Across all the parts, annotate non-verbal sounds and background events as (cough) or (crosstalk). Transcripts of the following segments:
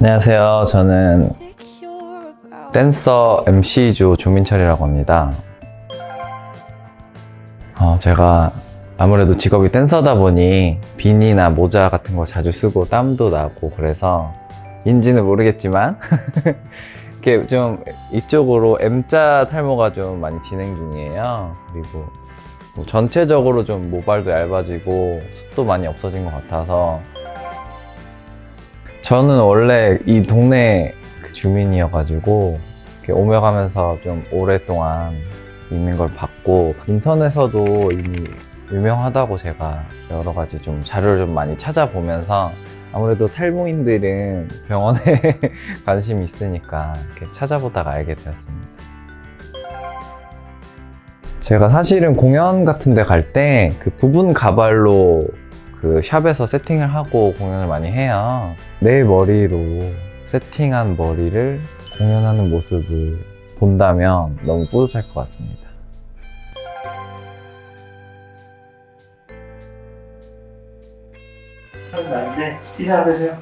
안녕하세요. 저는 댄서 MC조 조민철이라고 합니다. 어, 제가 아무래도 직업이 댄서다 보니 비니나 모자 같은 거 자주 쓰고 땀도 나고 그래서 인지는 모르겠지만 (laughs) 이렇게 좀 이쪽으로 M자 탈모가 좀 많이 진행 중이에요. 그리고 뭐 전체적으로 좀 모발도 얇아지고 숱도 많이 없어진 것 같아서 저는 원래 이 동네 그 주민이어가지고 오며 가면서 좀 오랫동안 있는 걸 봤고 인터넷에서도 이미 유명하다고 제가 여러 가지 좀 자료를 좀 많이 찾아보면서 아무래도 탈모인들은 병원에 (laughs) 관심이 있으니까 이렇게 찾아보다가 알게 되었습니다. 제가 사실은 공연 같은 데 갈 때 그 부분 가발로 그 샵에서 세팅을 하고 공연을 많이 해요. 내 머리로 세팅한 머리를 공연하는 모습을 본다면 너무 뿌듯할 것 같습니다. 많은데 기사 되세요?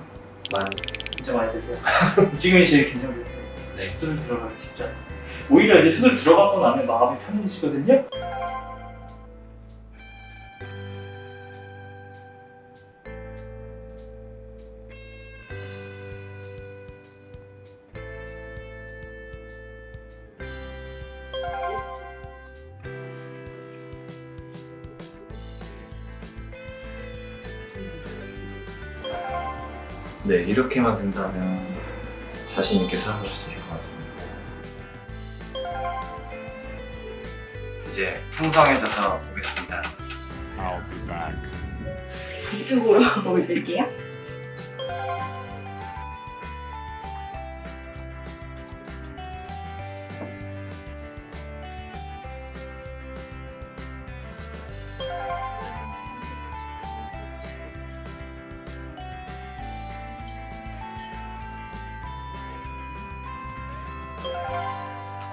많이 진짜 많이 되세요. (laughs) 지금이 제일 긴장돼요. 네. 술을 들어가기 직전. 오히려 이제 술을 들어가고 나면 마음이 편해지거든요. 네 이렇게만 된다면 자신 있게 살아갈 수 있을 것 같습니다. 이제 풍성해져서 보겠습니다. 이쪽으로 (laughs) 오실게요.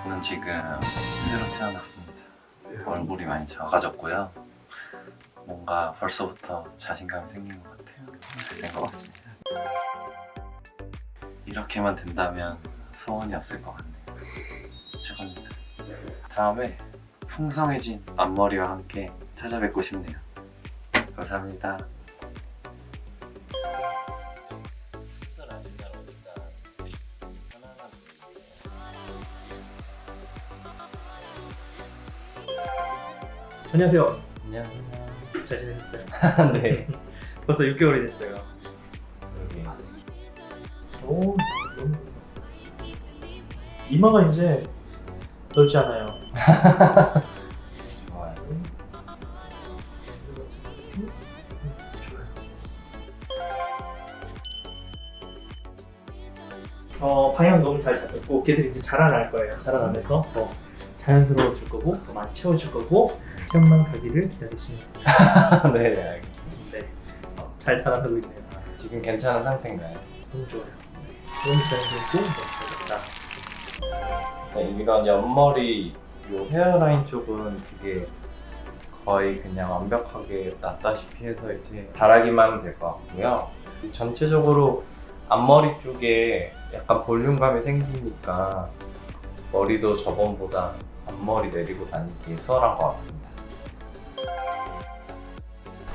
저는 지금 새로 태어났습니다. 얼굴이 많이 작아졌고요. 뭔가 벌써부터 자신감이 생긴 것 같아요. 잘 된 것 같습니다. 이렇게만 된다면 소원이 없을 것 같네요. 최고입니다. 다음에 풍성해진 앞머리와 함께 찾아뵙고 싶네요. 감사합니다. 안녕하세요. 안녕하세요. 잘 지내셨어요? (laughs) 네. 벌써 6개월이 됐어요. 여기 오, 너무 이마가 이제 넓지 않아요. 좋아요. (laughs) 어, 방향 너무 잘 잡혔고 걔들이 이제 자라날 거예요. 자라나면서 더 자연스러워질 거고 더 많이 채워질 거고 형만 가기를 기다리시면 됩니다. (laughs) 네, 알겠습니다. 네, 어, 잘 자라나고 있네요. 지금 괜찮은 상태인가요? 너무 좋아요. 너무 자연스럽고 너무 잘됐다. 네, 이런 옆머리 요 헤어라인 쪽은 되게 거의 그냥 완벽하게 났다시피 해서 이제 바라기만 하면 될 것 같고요. 전체적으로 앞머리 쪽에 약간 볼륨감이 생기니까 머리도 저번보다 앞머리 내리고 다니기 수월한 것 같습니다.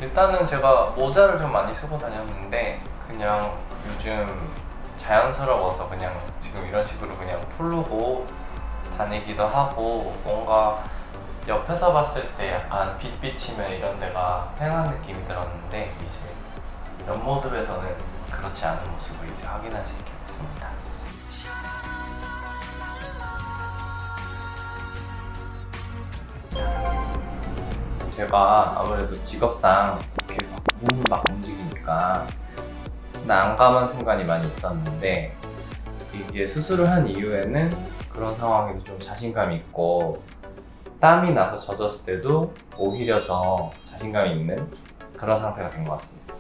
일단은 제가 모자를 좀 많이 쓰고 다녔는데 그냥 요즘 자연스러워서 그냥 지금 이런 식으로 그냥 풀르고 다니기도 하고 뭔가 옆에서 봤을 때 약간 빛 비치면 이런 데가 휑한 느낌이 들었는데 이제 옆모습에서는 그렇지 않은 모습을 이제 확인할 수 있게 됐습니다. 제가 아무래도 직업상 이렇게 막 몸을 막 움직이니까 난감한 순간이 많이 있었는데 이게 수술을 한 이후에는 그런 상황에서 좀 자신감이 있고 땀이 나서 젖었을 때도 오히려 더 자신감이 있는 그런 상태가 된 것 같습니다.